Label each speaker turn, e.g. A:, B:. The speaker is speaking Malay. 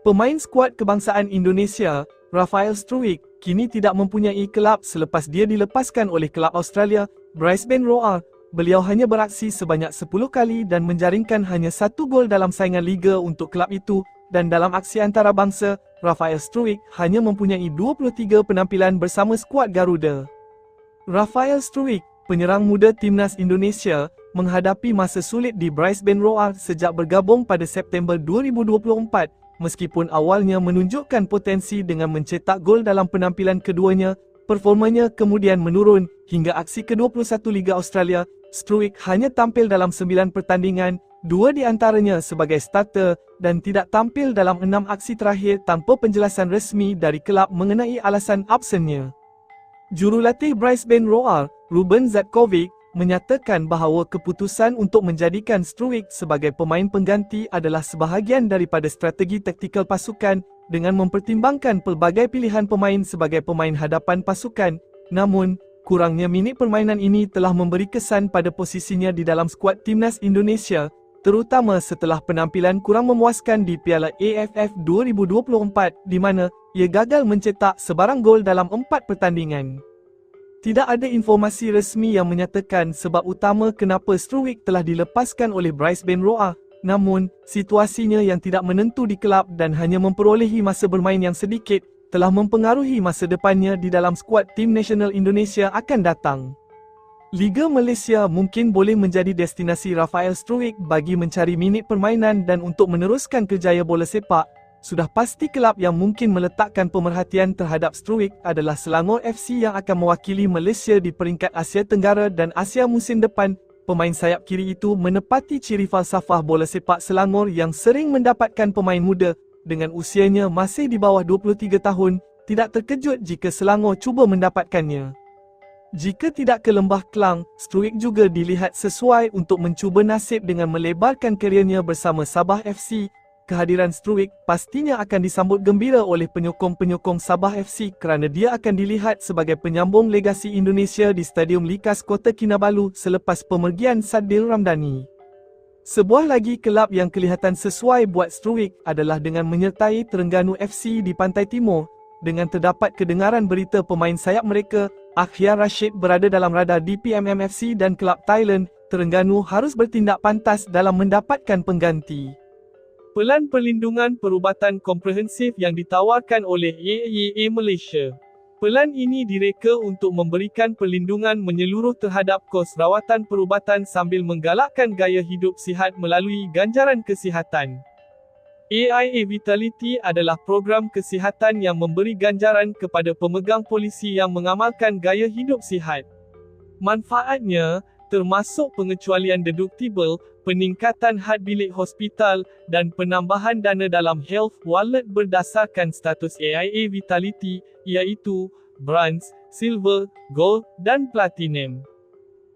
A: Pemain skuad kebangsaan Indonesia, Rafael Struijk, kini tidak mempunyai kelab selepas dia dilepaskan oleh kelab Australia, Brisbane Roar. Beliau hanya beraksi sebanyak 10 kali dan menjaringkan hanya satu gol dalam saingan liga untuk kelab itu dan dalam aksi antarabangsa, Rafael Struijk hanya mempunyai 23 penampilan bersama skuad Garuda. Rafael Struijk, penyerang muda timnas Indonesia, menghadapi masa sulit di Brisbane Roar sejak bergabung pada September 2024 Meskipun awalnya menunjukkan potensi dengan mencetak gol dalam penampilan keduanya, performanya kemudian menurun hingga aksi ke-21 Liga Australia. Struik hanya tampil dalam 9 pertandingan, dua di antaranya sebagai starter dan tidak tampil dalam enam aksi terakhir tanpa penjelasan resmi dari kelab mengenai alasan absennya. Jurulatih Brisbane Roar, Ruben Zatkovic, menyatakan bahawa keputusan untuk menjadikan Struik sebagai pemain pengganti adalah sebahagian daripada strategi taktikal pasukan dengan mempertimbangkan pelbagai pilihan pemain sebagai pemain hadapan pasukan. Namun, kurangnya minit permainan ini telah memberi kesan pada posisinya di dalam skuad timnas Indonesia, terutama setelah penampilan kurang memuaskan di Piala AFF 2024 di mana ia gagal mencetak sebarang gol dalam empat pertandingan. Tidak ada informasi resmi yang menyatakan sebab utama kenapa Struik telah dilepaskan oleh Brisbane Roar. Namun, situasinya yang tidak menentu di kelab dan hanya memperolehi masa bermain yang sedikit telah mempengaruhi masa depannya di dalam skuad tim nasional Indonesia akan datang. Liga Malaysia mungkin boleh menjadi destinasi Rafael Struik bagi mencari minit permainan dan untuk meneruskan kerjaya bola sepak sudah pasti kelab yang mungkin meletakkan pemerhatian terhadap Struik adalah Selangor FC yang akan mewakili Malaysia di peringkat Asia Tenggara dan Asia musim depan. Pemain sayap kiri itu menepati ciri falsafah bola sepak Selangor yang sering mendapatkan pemain muda dengan usianya masih di bawah 23 tahun, tidak terkejut jika Selangor cuba mendapatkannya. Jika tidak ke Lembah Kelang, Struik juga dilihat sesuai untuk mencuba nasib dengan melebarkan kerjanya bersama Sabah FC kehadiran Struik pastinya akan disambut gembira oleh penyokong-penyokong Sabah FC kerana dia akan dilihat sebagai penyambung legasi Indonesia di Stadium Likas Kota Kinabalu selepas pemergian Sadil Ramdhani. Sebuah lagi kelab yang kelihatan sesuai buat Struik adalah dengan menyertai Terengganu FC di Pantai Timur. Dengan terdapat kedengaran berita pemain sayap mereka, Akhyar Rashid berada dalam radar DPMM FC dan kelab Thailand, Terengganu harus bertindak pantas dalam mendapatkan pengganti. Pelan Perlindungan Perubatan Komprehensif yang ditawarkan oleh AIA Malaysia. Pelan ini direka untuk memberikan perlindungan menyeluruh terhadap kos rawatan perubatan sambil menggalakkan gaya hidup sihat melalui ganjaran kesihatan. AIA Vitality adalah program kesihatan yang memberi ganjaran kepada pemegang polisi yang mengamalkan gaya hidup sihat. Manfaatnya, termasuk pengecualian deductible, peningkatan had bilik hospital, dan penambahan dana dalam health wallet berdasarkan status AIA Vitality, iaitu Bronze, Silver, Gold, dan Platinum.